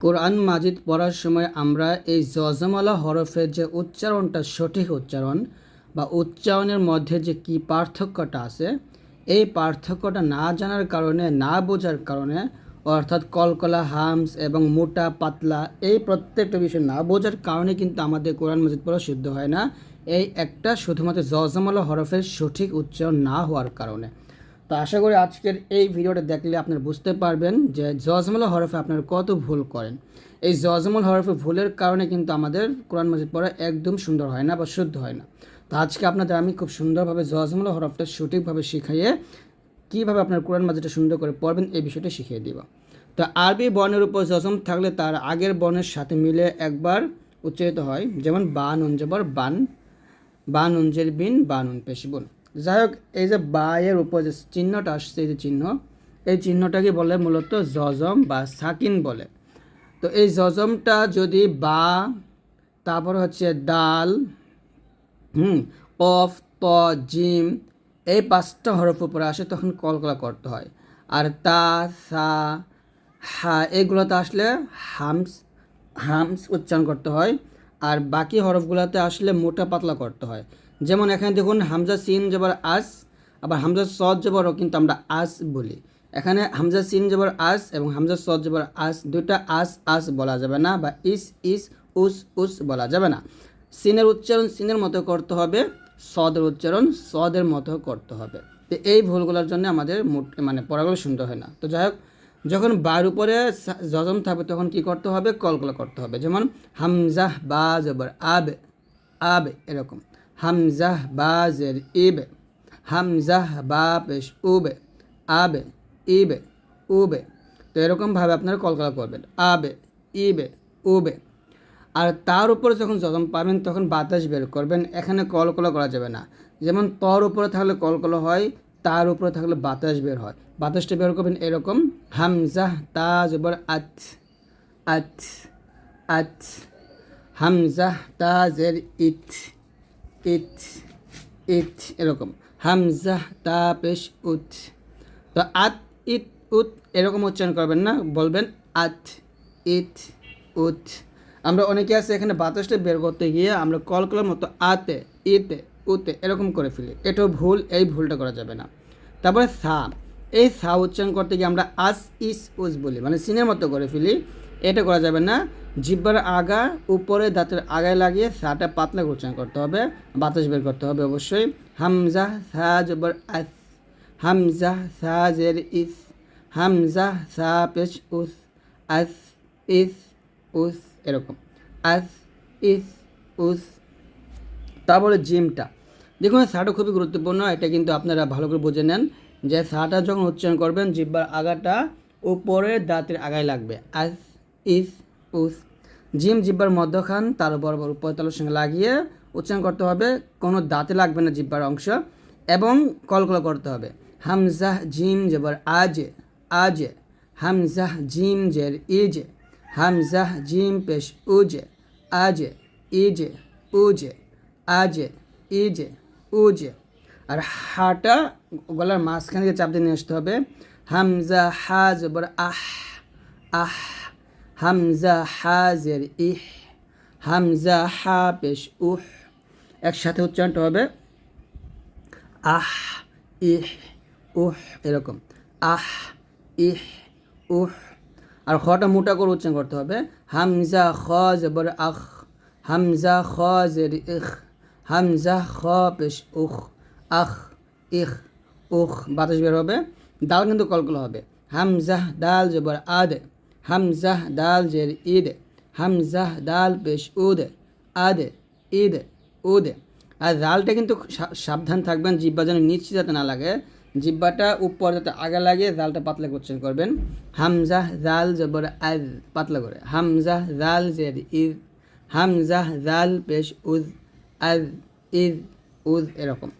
কোরআন মাজিদ পড়ার সময় আমরা এই জজমালা হরফের যে উচ্চারণটা সঠিক উচ্চারণ বা উচ্চারণের মধ্যে যে কি পার্থক্যটা আছে, এই পার্থক্যটা না জানার কারণে, না বোঝার কারণে, অর্থাৎ কলকলা, হামস এবং মোটা, পাতলা এই প্রত্যেকটা বিষয় না বোঝার কারণে কিন্তু আমাদের কোরআন মাজিদ পড়া শুদ্ধ হয় না। এই একটা শুধুমাত্র জজমালা হরফের সঠিক উচ্চারণ না হওয়ার কারণে। তো আশা করি আজকের এই ভিডিওটা দেখলে আপনারা বুঝতে পারবেন যে জজমাল হরফে আপনারা কত ভুল করেন। এই জজমাল হরফে ভুলের কারণে কিন্তু আমাদের কোরআন মাজিদ পড়া একদম সুন্দর হয় না বা শুদ্ধ হয় না। তো আজকে আপনাদের আমি খুব সুন্দরভাবে জজমাল হরফটা সঠিকভাবে শিখাইয়ে কীভাবে আপনার কোরআন মাজিদটা সুন্দর করে পড়বেন এই বিষয়টা শিখিয়ে দিব। তো আরবি বর্ণের উপর জজম থাকলে তার আগের বর্ণের সাথে মিলে একবার উচ্চারিত হয়, যেমন বা নুন জবর বান বা নুনজের বিন বা নুন পেশ বুন যাই হোক এই যে বা এর উপর যে চিহ্নটা আসছে, এই যে চিহ্ন, এই চিহ্নটাকে বলে মূলত জজম বা সাকিন বলে। তো এই জজমটা যদি বা, তারপর হচ্ছে ডাল হুম অফ ত, জিম, এই পাঁচটা হরফ উপরে আসে, তখন কলকলা করতে হয়। আর তা, সা, হা, এগুলোতে আসলে হামস হামস উচ্চারণ করতে হয়। আর বাকি হরফগুলোতে আসলে মোটা পাতলা করতে হয়। যেমন এখানে দেখুন, হামজা সিন জবর আস, আবার হামজা সদ জবরও কিন্তু আমরা আস বলি। এখানে হামজা সিন জবর আস এবং হামজা সদ জবর আস দুইটা আস আস বলা যাবে না বা ইস ইস, উস উস বলা যাবে না। সিনের উচ্চারণ সিনের মতো করতে হবে, সদের উচ্চারণ সদের মতো করতে হবে। তো এই ভুলগুলোর জন্য আমাদের মানে পড়াগুলো সুন্দর হয় না। তো যাই হোক যখন বার উপরে জজম থাকবে, তখন কি করতে হবে? কলকলা করতে হবে। যেমন হামজাহ বা জবর, আব আব এরকম। হামজাহ বা জের, ইবে। হামজাহ বা পেশ, উবে। আবে, ইবে, উবে। তো এরকমভাবে আপনারা কলকলা করবেন। আবে, ইবে, উবে। আর তার উপরে যখন জজম পাবেন, তখন বাতাস বের করবেন। এখানে কলকলা করা যাবে না। যেমন তর উপরে থাকলে কলকলা হয় তার উপরে থাকলে বাতাস বের হয়। বাতাসটা বের করবেন এরকম হামজাহ তা, জবর, আত আত আত হামজাহ তা, জের ইট ইট ইট এরকম। হামজাহ তা, পেশ, উত। তো আত ইট উত এরকম উচ্চারণ করবেন না, বলবেন আত ইট উত। আমরা অনেকে আছে এখানে বাতাসটা বের করতে গিয়ে আমরা কল কলকলার মতো আতে, ইতে। উতে এরকম করে ফেলি। এটাও ভুল, এই ভুলটা করা যাবে না। তারপরে সা, এই সা উচ্চারণ করতে গিয়ে আমরা আস, ইস, উস বলি। মানে সিনের মতো করে ফেলি। এটা করা যাবে না। জিব্বার আগা, উপরে দাঁতের আগায় লাগিয়ে সাটা পাতলা উচ্চারণ করতে হবে। বাতাস বের করতে হবে অবশ্যই। হামজা, সা জবর আস। হামজা, সা জের ইস। হামজা, সা পেশ উস। আস, ইস, উস, এরকম। আস, ইস, উস তারপরে জিমটা দেখুন সাটা খুবই গুরুত্বপূর্ণ, এটা কিন্তু আপনারা ভালো করে বুঝে নেন যে সাটা যখন উচ্চারণ করবেন, জিব্বার আগাটা উপরে দাঁতের আগায় লাগবে। আস, ইস, উস। জিম জিব্বার মধ্যখান, তার বরাবর উপর তালের সঙ্গে লাগিয়ে উচ্চারণ করতে হবে। কোনো দাঁতে লাগবে না জিব্বার অংশ এবং কলকলা করতে হবে। হামজাহ জিম জবর আজ আজ। হামজাহ জিম জের ইজ। হামজাহ জিম পেশ উজে, আজে, ইজে, উজে। আজে ইজে উজে আর হাটা গলার মাঝখানে দিয়ে চাপ দিয়ে নিয়ে আসতে হবে। হামজা হা জবর আহ আহ। হামজা, হাজের ইহ, হামজা হা পেশ উহ। একসাথে উচ্চারণটা হবে। আহ, ইহ, উহ, এরকম। আহ, ইহ, উহ। আর খটা মোটা করে উচ্চারণ করতে হবে। হামজা খ জবর আখ। হামজা খ জের ইখ হামজা খ পেশ উখ আখ ইখ উখ বাতাস বের হবে। ডাল কিন্তু কলকল হবে। হামজাহ দাল জবর আদে হামজাহ ডাল জের ঈদে হামজাহ ডাল পেশ উদে, আদ, ঈদ, উদ। আর দালটা কিন্তু সাবধান থাকবেন, জিব্বা যেন নিচে যাতে না লাগে। জিব্বাটা উপর যাতে আগে লাগে জালটা পাতলা করে উচ্চারণ করবেন। হামজাহ জাল জবর আজ পাতলা করে। হামজাহ জাল জের ইদ হামজাহ জাল পেশ উজ আজ ইদ উজ এরকম।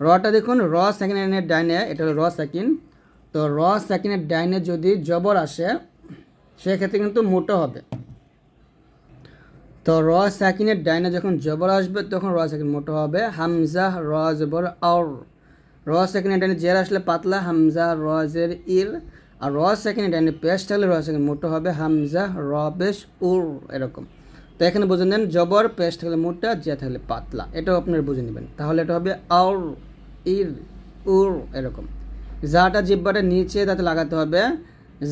রটা দেখুন, র সেকেন্ডের ডাইনে, এটা হলো র সেকেন্ড তো র সেকেন্ডের ডাইনে যদি জবর আসে, সেক্ষেত্রে কিন্তু মোটো হবে। তো র সাকিনের ডাইনে যখন জবর আসবে, তখন র সাকিন মোটো হবে। হামজা, র জবর আর র সাকিনের ডাইনে জের আসলে পাতলা, হামজা, র জের, ইর। আর র সেকেন্ড ডাইনে পেস্ট থাকলে র সেকেন্ড মোটো হবে। হামজা, র বেশ, উর, এরকম। তো এখানে বুঝে নেন, জবর, পেশ থাকলে মোটা, জিয়া থাকলে পাতলা। এটাও আপনারা বুঝে নেবেন। তাহলে এটা হবে আউর, ইর, উর, এরকম। যাটা জিব্বাটা নিচে, তাতে লাগাতে হবে।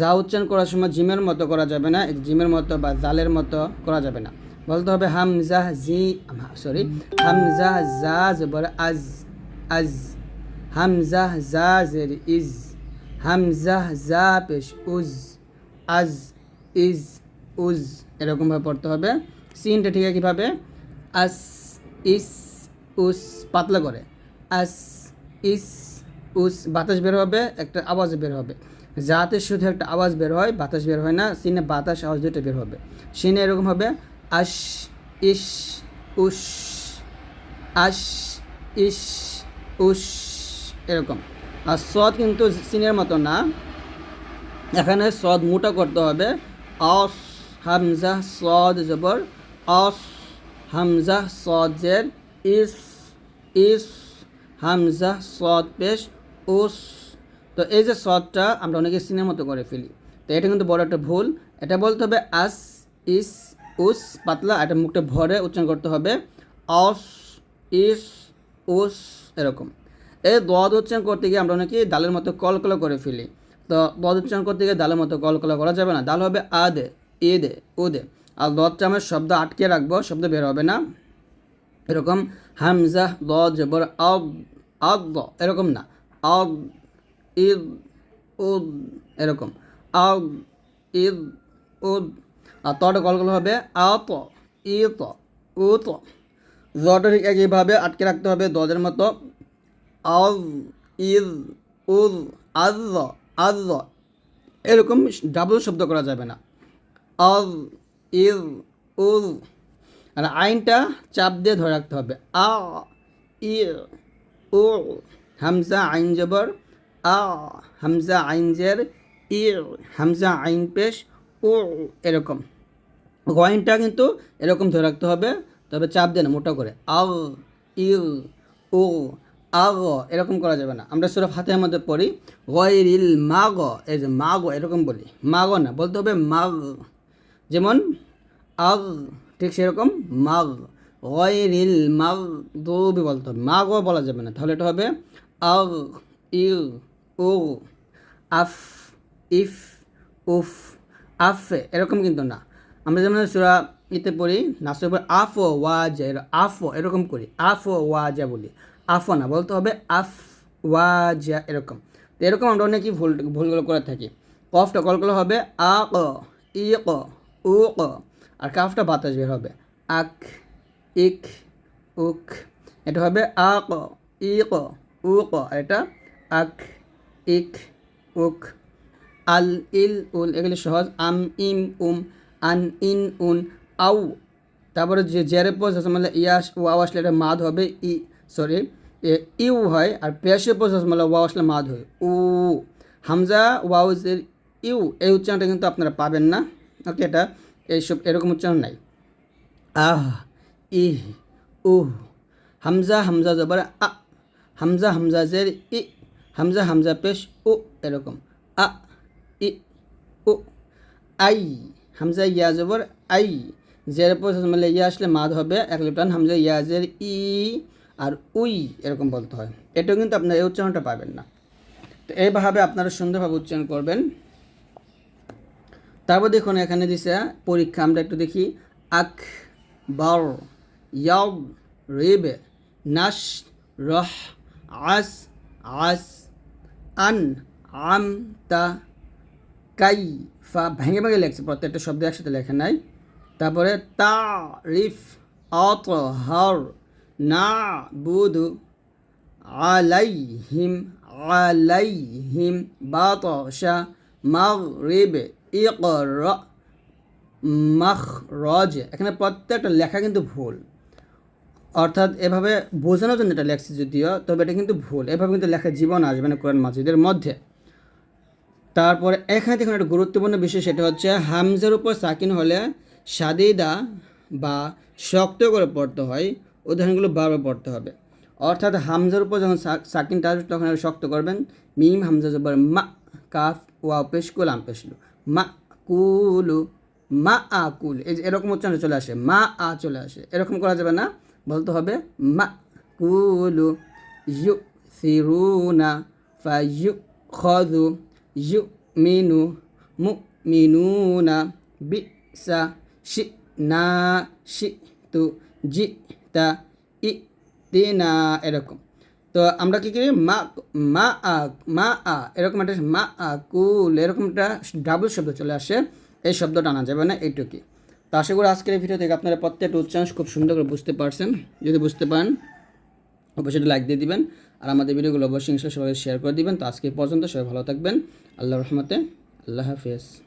যা উচ্চারণ করার সময় জিমের মতো করা যাবে না জিমের মতো বা জালের মতো করা যাবে না। বলতে হবে হামজা জি সরি, হামজা জা জবর আজ আজ। হামজা জা জের ইজ, হামজা জা পেশ উজ, আজ, ইজ। উজ এরকমভাবে পড়তে হবে। সিনটা ঠিক আছে কীভাবে আস, ইস, উস পাতলা করে। আস, ইস, উস বাতাস বের হবে, একটা আওয়াজ বের হবে। যাতে শুধু একটা আওয়াজ বের হয়, বাতাস বের হয় না, সিনে বাতাস, আওয়াজ দুটো বের হবে। সিনে এরকম হবে আশ ইস, উস আশ ইস, উস, এরকম। আর সদ কিন্তু সিনের মতো না। এখানে সদ মোটা করতে হবে। অস হামজা সদ জবর অস হামজা সদের ইস ইস, হামজা সদ পেশ, উস। তো এই যে সদটা আমরা অনেকে সিনের মতো করে ফেলি। তো এটা কিন্তু বড় একটা ভুল। এটা বলতে হবে আস, ইস, উস, পাতলা। এটা মুখটা ভরে উচ্চারণ করতে হবে। অস ইস, উস, এরকম। এই দদ উচ্চারণ করতে গিয়ে আমরা অনেকে দালের মতো কলকলা করে ফেলি। তো দদ উচ্চারণ করতে গিয়ে দালের মতো কলকলা করা যাবে না। দাল হবে আদে। এদে ওদে আর দদটা আমরা শব্দ আটকে রাখব, শব্দ বের হবে না। এরকম হামজা দ জবর আদ এরকম না। আদ ইদ, উদ, এরকম। আদ ইদ, উদ। আর তটা কলকলা হবে আত, ইত, উত। জটা ঠিক একইভাবে আটকে রাখতে হবে দদের মতো। আজ ইজ উজ আজ আজ। এরকম ডাবল শব্দ করা যাবে না। আজ ইজ উজ আর আইনটা চাপ দিয়ে ধরে রাখতে হবে। আ ই ও হামজা আইন জবর। আ, হামজা আইন জের। ই হামজা আইন পেশ। ও এরকম। গয়নটা কিন্তু এরকম ধরে রাখতে হবে। তবে চাপ দেন মোটা করে। আল ইল ও আগ, এরকম করা যাবে না। আমরা সুরা হাতের মধ্যে পড়ি, গয়রিল মাগ এই যে মাগ, এরকম বলি। মাগ না, বলতে হবে মাগ। যেমন, আগ, ঠিক সেরকম, মাগ, গয়রিল, মাগ দোবি বলতে হবে মাগ বলা যাবে না। তাহলে এটা হবে আগ ই ও আফ, ইফ, উফ, আফ, এরকম কিন্তু না। আমরা যেমন সুরা ইতে পড়ি নাসের উপর আফ ও ওয়াজা আফ এরকম করি, আফ ও ওয়াজা বলি। আফ না, বলতে হবে আফ ওয়াজা এরকম। এরকম আমরা অনেকই ভুল, ভুলগুলো করে থাকি। কফটা কলগুলো হবে আ ক ই ক উ ক আর কাফটা বাতাস বের হবে। আক, ইক, উক। এটা হবে আ ক ই ক উ ক এটা আক, ইক, উক। আল, ইল, উল, এগুলি সহজ। আম, ইম, উম, আন, ইন, উন, আউ। তারপরে যে জেরে পোজ মানে ইয়াস, ওয়াও আসলে এটা মাদ হবে। ই, সরি ইউ হয়। আর পেশে পোজ মানে ওয়াও আসলে মাদ হয়। উ। হামজা ওয়াউজের ইউ। এই উচ্চারণটা কিন্তু আপনারা পাবেন না। ওকে এটা এইসব এরকম উচ্চারণ নাই। আহ, ইহ, উহ, হামজা হামজা জবর আ, হামজা হামজা জের, ই, হামজা হামজা পেশ, উ, এরকম। আ, ই, উ, আই, হামজা, ইয়া জবর, আই, জের পর মানে ইয়া আসলে মাদ হবে, এক লিপ্টান হামজা ইয়াজের ই, আর উই এরকম বলতে হয়। এটাও কিন্তু আপনার এই উচ্চারণটা পাবেন না। তো এইভাবে আপনারা সুন্দরভাবে উচ্চারণ করবেন। তারপর দেখুন, এখানে দিছে পরীক্ষা, আমরা একটু দেখি। আক বর ইয়াব রেবে নাস রহ আস আস, আন, আম, তা, কাই, ফা, ভেঙে ভেঙে লেখছে, প্রত্যেকটা শব্দ একসাথে লেখে নাই। তারপরে তা, রিফ, অত, হর, না বুধু আলাইহিম আলাইহিম বাতশা মাগরিব ইকর এখানে প্রত্যেকটা লেখা কিন্তু ভুল। অর্থাৎ এভাবে বোঝানোর জন্য এটা লেখছে যদিও, তবে এটা কিন্তু ভুল। এভাবে কিন্তু লেখা জীবন আসবে না কোরআন মাজিদের মধ্যে। তারপরে এখানে দেখুন একটা গুরুত্বপূর্ণ বিষয়, সেটা হচ্ছে হামজার উপর সাকিন হলে সাদিদা বা শক্ত করে পড়তে হয়। উদাহরণগুলো বারবার পড়তে হবে। অর্থাৎ হামজার উপর যখন সাকিনটা আসবে, তখন শক্ত করবেন। মিম, হামজা জবর মা, কাফ ওয়া পেশ আম পেশলু মা কুলু মা আ কুল এই এরকম উচ্চারণ চলে আসে। মা আ চলে আসে। এরকম করা যাবে না, বলতে হবে মা কুলু ইউ সিরুনা ফা ইউ মিনু মু মিনুনা বি সা শি না শি তু জি তা ই তিনা এরকম। তো আমরা কী করি? মা মা, আ মা, আ, এরকম একটা মা, আ কুল এরকম একটা ডাবল শব্দ চলে আসে। এই শব্দটা আনা যাবে না, এইটুকুই। তো আশা করি আজকের এই ভিডিও থেকে আপনারা প্রত্যেকটা উচ্চারণ খুব সুন্দর করে বুঝতে পারছেন। যদি বুঝতে পারেন, অবশ্যই লাইক দিয়ে দিবেন। আর আমাদের ভিডিওগুলো অবশ্যই সবাই শেয়ার করে দিবেন। তো আজকে পর্যন্ত সবাই ভালো থাকবেন। আল্লাহ রহমতে, আল্লাহ হাফিজ।